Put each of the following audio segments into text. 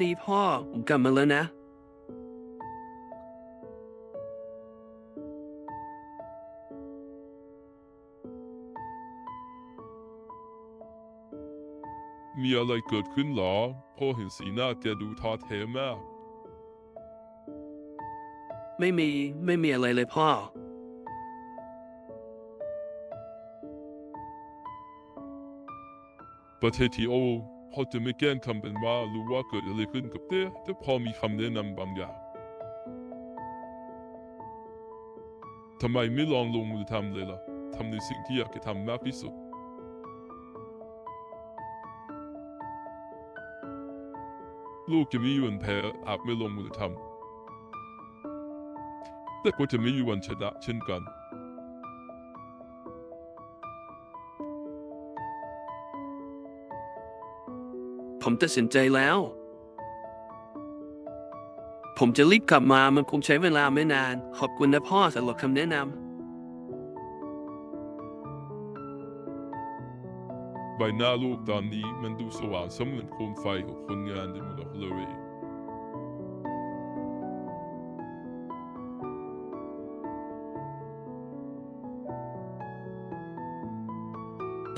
นี่พ่อผมกลับมาแล้วนะ มีอะไรเกิดขึ้นเหรอ พ่อเห็นสีหน้าแกดูท้อแท้มาก ไม่มีไม่มีอะไรเลยพ่อ ประเทศทีโอ พอจะไม่แกล้งทำเป็นว่ารู้ว่าเกิดอะไรขึ้นกับเต้แต่พอมีคำแนะนำบางอย่างทำไมไม่ลองลงมือทำเลยล่ะทำในสิ่งที่อยากจะทำมากที่สุด ลูกจะไม่มีวันแพ้อาจไม่ลงมือทำแต่ก็จะไม่มีวันชนะเช่นกัน ผมตัดสินใจแล้ว ผมจะรีบกลับมามันคงใช้เวลาไม่นาน ขอบคุณนะพ่อสำหรับคำแนะนใบหน้าลูกตอนนี้มันดูสว่างเสมือนโคมไฟของคนงานในเมืองเลย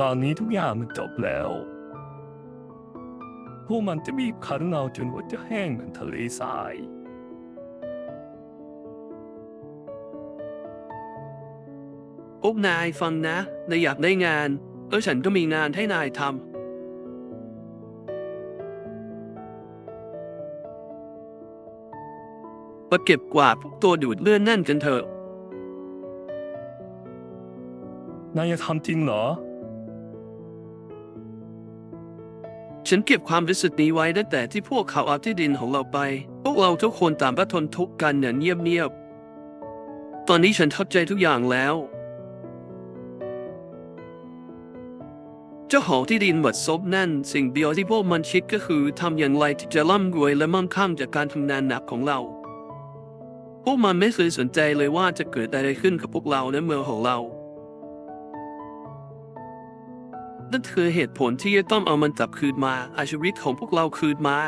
ตอนนี้ทุกอย่างมันจบแล้ว พวกมันจะบีบคั้นเราจนหัวจะแห้งเหมือนทะเลทรายำพวกนายฟังนะ นายอยากได้งาน เออฉันก็มีงานให้นายทำมาเก็บกวาดพวกตัวดูดเลือดนั่นกันเถอะ นายจะทำจริงเหรอ ฉันเก็บความรู้สึกนี้ไว้ตั้งแต่ที่พวกเขาเอาที่ดินของเราไป พวกเราทุกคนต่างประทนทุกข์กันอย่างเงียบๆ ตอนนี้ฉันเข้าใจทุกอย่างแล้ว เจ้าของที่ดินหมดซบนั่น สิ่งเดียวที่พวกมันคิดก็คือทำอย่างไรที่จะร่ำรวยและมั่งคั่งจากการทำงานหนักของเรา พวกมันไม่เคยสนใจเลยว่าจะเกิดอะไรขึ้นกับพวกเราในเมืองของเรา นั่นคือเหตุผลที่จะต้องเอามันกลับคืนมาเอาชีวิตของพวกเราคืนมา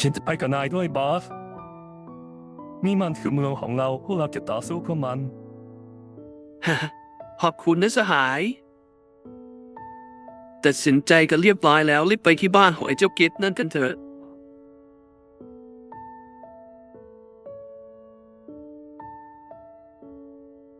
ฉันจะไปกับนายด้วยบอสนี่มันคือเมืองของเราพวกเราจะต่อสู้เพื่อมัน ขอบคุณนะสหายตัดสินใจกันเรียบร้อยแล้วรีบไปที่บ้านของไอ้เจ้ากิดนั่นกันเถอะ